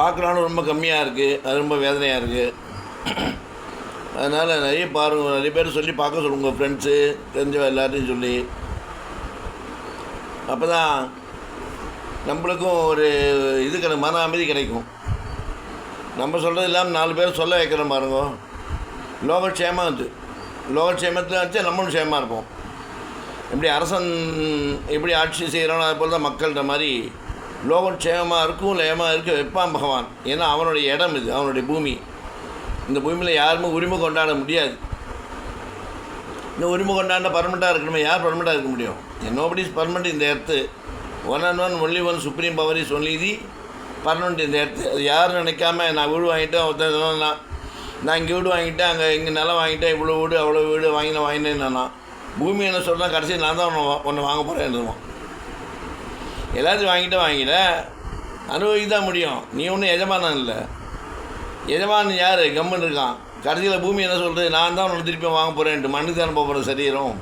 பார்க்குறாலும் ரொம்ப கம்மியாக இருக்குது அது ரொம்ப வேதனையாக இருக்குது அதனால் நிறைய பாருங்கள் நிறைய பேர் சொல்லி பார்க்க சொல்லுங்க. உங்கள் ஃப்ரெண்ட்ஸு தெரிஞ்சவ எல்லாத்தையும் சொல்லி. அப்போ தான் நம்மளுக்கும் ஒரு இது கிடை மன அமைதி கிடைக்கும். நம்ம சொல்கிறது இல்லாமல் நாலு பேர் சொல்ல வைக்கிறோம் பாருங்க. லோகக்ஷேமம் அது. லோகக்ஷேமத்தில் வச்சு நம்மளும் க்ஷேமாக இருப்போம். எப்படி அரசன் எப்படி ஆட்சி செய்கிறானோ அது போல் தான் மக்கள்கிட்ட மாதிரி லோகம் க்ஷேமமாக இருக்கும் லயமாக இருக்க வைப்பான் பகவான். ஏன்னா அவனுடைய இடம் இது அவனுடைய பூமி. இந்த பூமியில் யாருமே உரிமை கொண்டாட முடியாது. இந்த உரிமை கொண்டாண்ட பர்மனெண்ட்டாக இருக்கணுமே யார் பர்மனெண்ட்டாக இருக்க முடியும்? நோபடி இஸ் பர்மனெண்ட் இந்த earth one and one only one supreme power is only the permanent இந்த எர்த்து அது யாரும் நினைக்காம நான் வீடு வாங்கிட்டேன் ஒருத்தன் நான் நான் இங்கே வீடு வாங்கிட்டேன் அங்கே இங்கே நிலம் வாங்கிட்டேன் இவ்வளோ வீடு அவ்வளோ வீடு வாங்கினேன் வாங்கினேன் நான். பூமி என்ன சொல்கிறேன் கடைசி நான் தான் ஒன்று ஒன்று வாங்க போகிறேன் எல்லாத்தையும் வாங்கிட்டு வாங்கிட அனுபவிக்க தான் முடியும். நீ ஒன்றும் எஜமானம் இல்லை. எஜமானன் யார்? கம்மன் இருக்கான். கடைசியில் பூமி என்ன சொல்கிறது நான் தான் ஒன்று திருப்பி வாங்க போகிறேன்ட்டு மண்ணுக்கு தான் போகிற சரீரம்.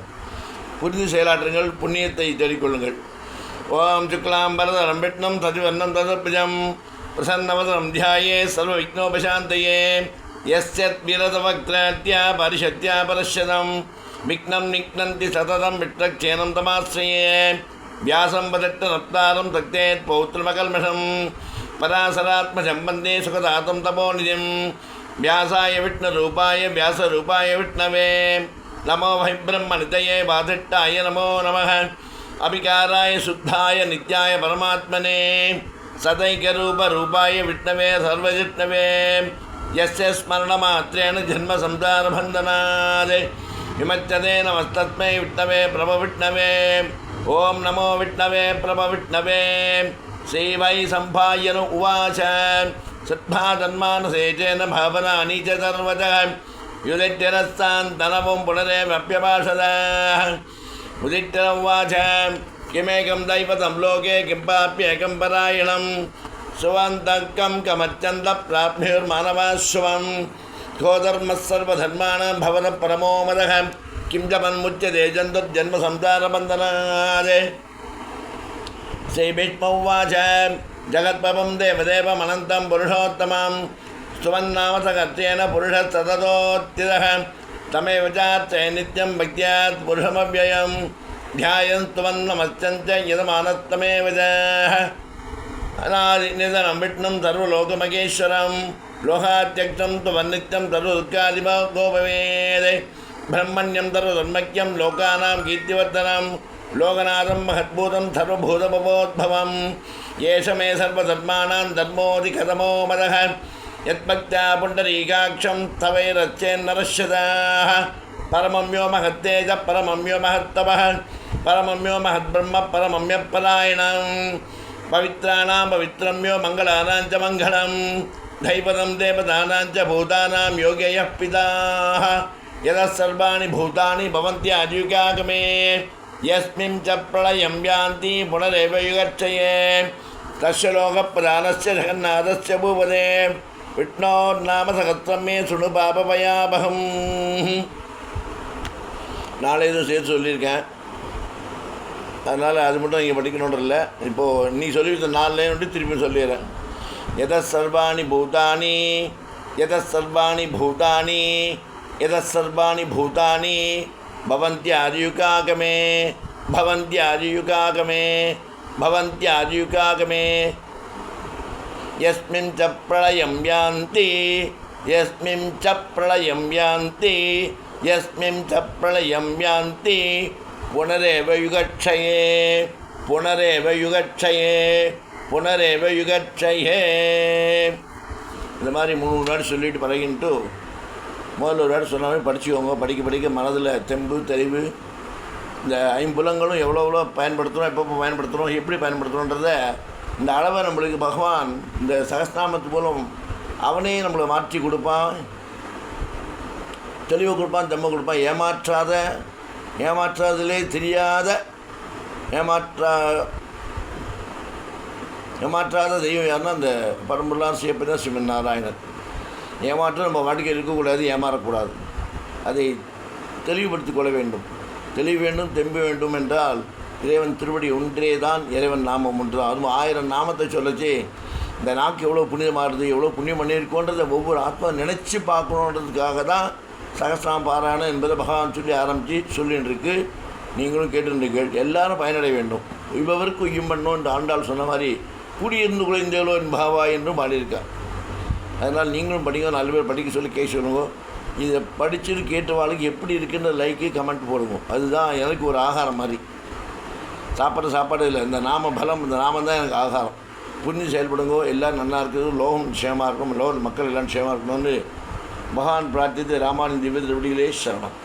புரிந்து செயலாற்றுங்கள். புண்ணியத்தை தேடிக்கொள்ளுங்கள். ஓம் சுக்லாம் பரதரம் பெட்னம் தஜுவர்ணம் ததபிஜம் பிரசன்னவதரம் தியாயே சர்வ விக்னோபசாந்தயே. யஸ்யத் விரதவக்தியா பரிஷத்யா பரஷதம் விக்னம் நிக்னந்தி சததம் விட்டக்ஷேனம் தமாசிரியே வியாசம் வதட்டு ரத்னாரம் தக்தேத் பௌத்திரமகல்மஷம் பராசராத்மஜம் வந்தே சுகதாத்தம் தபோநிதிம் வியாசாய விஷ்ணரூபாய வியாசரூபாய விஷ்ணவே நமோ வை பிரம்மனிதயே வாதிட்டாய நமோ நம அபிகாராய சுத்தாய நித்யாய பரமாத்மனே சதைகரூபரூபாய விஷ்ணவே சர்வஜிஷ்ணவே எஸ்ய ஸ்மரணமாத்திரேன ஜன்மசம்சாரபந்தனாத் விமச்சதே நமஸ்தத்மை விஷ்ணவே பிரப விஷ்ணவே ஓம் நமோ விட்ணவே பிரம விட்ணவே ஸ்ரீவை சம்பாயனு உவாச सद्भातन्मानसेचेन भावनानि च सर्वतः। युदित्यरस्तान्तनवं पुनरेवप्यभाषदाः उदिट्टर उवाच, किमेकं दैवतं लोके किं पाप्येकं परायणं। सुवान्तकं कमत्यन्तप्राप्युर्मानवाः शुभं को धर्मः सर्वधर्माणां भवनपरमो मदः। கிம் ஜமன்முச்சதே ஜந்துர்ஜன்ம சம்சாரபந்தனாதே ஸ்ரீபீஷ்மௌவாச ஜகத்பவம் தேவதேவமனந்தம் புருஷோத்தமம் சுவன்னாமசகர்த்தேன புருஷசததோத்திதக தமேவ சார்த்தே நித்யம் பக்தியாத் புருஷமவ்யயம் தியாயம் சுவன்னமஸ்தஞ்ச இதமானத்தமேவ அநாதி நிதனம் விட்ணும் சர்வலோகமகேஸ்வரம் லோகாத்தியக்தம் துவன்னித்தம் சர்வதுக்காதிபோ கோபவேதே బ్రహ్మణ్యం తరధర్మజ్ఞం లోకానాం కీర్తివర్ధనం లోకనాథం మహద్భూతం సర్వభూతమపోద్భవం ఏష మే సర్వధర్మాణం ధర్మోధికతమో మద యత్మక్త్యా పుండరీకాక్షం తవైరచ్చేన్నరశ్యతాः పరమమ్యో మహత్తేజ పరమమ్యో మహత్తవ పరమమ్యో మహద్బ్రహ్మ పరమమ్యపరాయణం పవిత్రాణం పవిత్రమ్యో మంగళానాం చ మంగళం దైవతం దేవతానాం చ భూతానాం యోగేయ పితా दैवतं देवतानां च भूतानां योग्ययः पिताः यतः सर्वाणि भूतानि भवन्ति आजीविकागमे यस्मिन् च प्रलयं यान्ति पुनरेव युगच्छये तस्य लोकप्रधानस्य जगन्नाथस्य भूपदे विष्णोर्नाम सहस्रं मे शृणु पापभयापहम् நாளை எதுவும் சேர்த்து சொல்லியிருக்கேன் அதனால் அது மட்டும் நீங்கள் படிக்கணுன்றதில்ல இப்போது நீ சொல்லி கொடுத்த நாலுலேயே வந்து திருப்பி சொல்லிடுறேன் எத சர்வாணி பூதானி எத சர்வாணி பூதானி எத சர்வாணி பூதானி பவந்தியாதியுகாகமே பவந்தியாதியுகாகமே பவந்தியாதியுகாகமே यस्मिन् च प्रलयं यान्ति यस्मिन् च प्रलयं यान्ति यस्मिन् च प्रलयं यान्ति पुनरेव युगक्षये पुनरेव युगक्षये புனரேவ யுகட்சயே இந்த மாதிரி மூணு வேர்டு சொல்லிட்டு பழகின்ட்டு முதல்ல ஒரு வேலை சொன்ன படிச்சுக்கோங்க. படிக்க படிக்க மனதில் தெம்பு தெளிவு இந்த ஐம்புலங்களும் எவ்வளோ எவ்வளோ பயன்படுத்துகிறோம் எப்பப்போ பயன்படுத்துகிறோம் எப்படி பயன்படுத்துகிறோன்றத இந்த அளவை நம்மளுக்கு பகவான் இந்த சகஸ்நாமத்து மூலம் அவனே நம்மளை மாற்றி கொடுப்பான். தெளிவு கொடுப்பான் தெம்ப கொடுப்பான். ஏமாற்றாத ஏமாற்றாதலே தெரியாத ஏமாற்றா ஏமாற்றாத தெய்வம் யாருன்னா அந்த பரம்பொருளார் சிவப்பதான் சிவன் நாராயணன். ஏமாற்றம் நம்ம வாழ்க்கை இருக்கக்கூடாது ஏமாறக்கூடாது. அதை தெளிவுபடுத்திக் கொள்ள வேண்டும். தெளிவு வேண்டும் தெம்பு வேண்டும் என்றால் இறைவன் திருவடி ஒன்றே தான் இறைவன் நாமம் ஒன்று. அதுவும் ஆயிரம் நாமத்தை சொல்லச்சு இந்த நாக்கு எவ்வளோ புனிதமாகிறது எவ்வளோ புண்ணியம் பண்ணியிருக்கோன்றதை ஒவ்வொரு ஆத்மா நினச்சி பார்க்கணுன்றதுக்காக தான் சகசிராம் பாராயணம் என்பதை பகவான் சொல்லி ஆரம்பித்து சொல்லின்னு இருக்கு நீங்களும் கேட்டுருக்கீர்கள் எல்லாரும் பயனடைய வேண்டும். உய்பவருக்கு உய்யும் பண்ணோம் என்று ஆண்டாள் சொன்ன மாதிரி கூடியிருந்து குறைந்தேலோ என் பாவா என்றும் பாடியிருக்கார். அதனால் நீங்களும் படிங்க நாலு பேர் படிக்க சொல்லி கேஸ் சொல்லுங்க. இதை படிச்சுட்டு வாழ்க்கை எப்படி இருக்குன்ற லைக்கு கமெண்ட் போடுங்க. அதுதான் எனக்கு ஒரு ஆகாரம் மாதிரி. சாப்பாடு சாப்பாடு இல்லை. இந்த நாம பலம் இந்த நாமம் தான் எனக்கு ஆகாரம். புரிஞ்சு செயல்படுங்கோ. எல்லாம் நல்லா இருக்குது. லோகம் க்ஷேமாக இருக்கும். லோகம் மக்கள் எல்லாம் க்ஷேமாக இருக்கணும்னு பகவான் பிரார்த்தித்து ராமானந்த திவ்ய திருவடிகளே சரணம்.